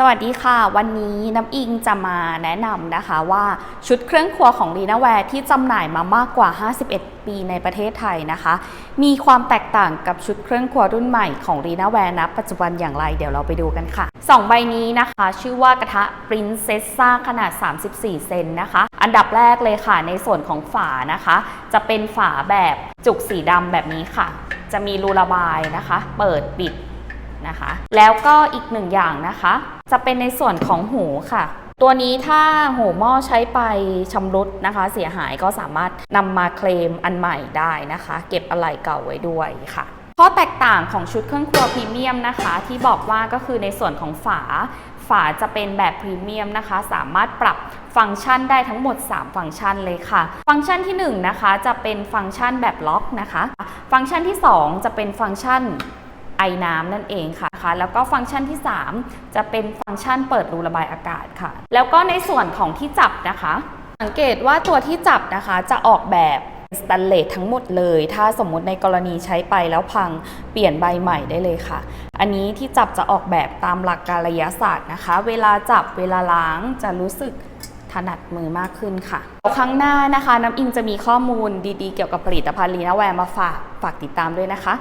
สวัสดีค่ะ วันนี้น้ำอิงจะมาแนะนำนะคะว่าชุดเครื่องครัวของรีนาแวร์ที่จำหน่ายมามากกว่า 51 ปีในประเทศไทยนะคะ มีความแตกต่างกับชุดเครื่องครัวรุ่นใหม่ของรีนาแวร์ณปัจจุบันอย่างไรเดี๋ยวเราไปดูกันค่ะ 2 ใบนี้นะคะ ชื่อว่ากระทะ Princessa ขนาด 34 เซนนะคะ อันดับแรกเลยค่ะในส่วนของฝานะคะ จะเป็นฝาแบบจุกสีดำแบบนี้ค่ะ จะมีรูระบายนะคะ เปิดปิดนะคะ แล้วก็อีกหนึ่งอย่างนะคะ จะเป็นในส่วนของหูค่ะ ตัวนี้ถ้าหูหม้อใช้ไปชำรุดนะคะ เสียหายก็สามารถนำมาเคลมอันใหม่ได้นะคะ เก็บอะไหล่เก่าไว้ด้วยค่ะข้อแตกต่างของชุดเครื่องครัวพรีเมียมนะคะ ที่บอกว่าก็คือในส่วนของฝา ฝาจะเป็นแบบพรีเมียมนะคะ สามารถปรับฟังก์ชันได้ทั้งหมด 3 ฟังก์ชันเลยค่ะ ฟังก์ชันที่1นะคะจะเป็นฟังก์ชันแบบล็อกนะคะ ฟังก์ชันที่ 2 จะเป็นฟังก์ชัน ไอน้ำนั่นเองค่ะคะแล้วก็ฟังก์ชันที่ 3 จะเป็นฟังก์ชันเปิดรูระบายอากาศค่ะ แล้วก็ในส่วนของที่จับนะคะ สังเกตว่าตัวที่จับนะคะจะออกแบบสแตนเลสทั้งหมดเลย ถ้าสมมุติในกรณีใช้ไปแล้วพังเปลี่ยนใบใหม่ได้เลยค่ะ อันนี้ที่จับจะออกแบบตามหลักการระยะศาสตร์นะคะ เวลาจับเวลาล้างจะรู้สึกถนัดมือมากขึ้นค่ะ ครั้งหน้านะคะ น้ำอิงจะมีข้อมูลดีๆ เกี่ยวกับผลิตภัณฑ์ลีนาแวร์มาฝาก ฝากติดตามด้วยนะคะ